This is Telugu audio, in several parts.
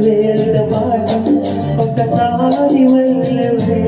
little part of the Sahari will live.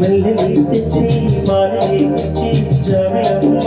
మల్లె తెచ్చి మాలె తెచ్చి జమయమ్మ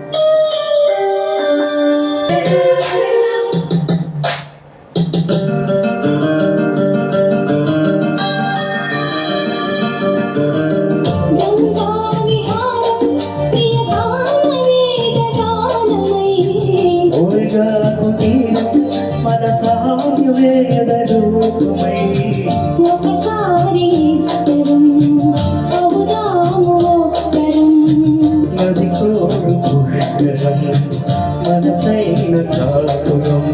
నిజైన కాపురం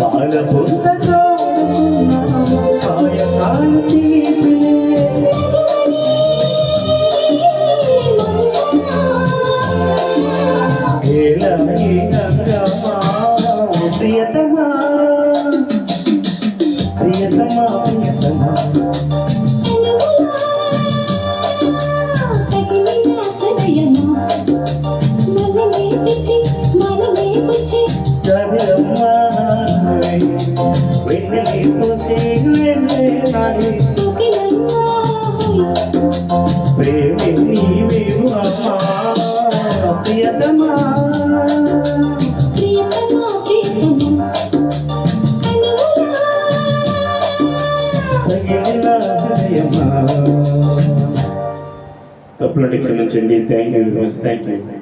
పాల పొందక ప్రేమి నీవేను అమ్మా ప్రియతమా తప్పులంటే క్షమించండి థ్యాంక్ యూ థ్యాంక్ యూ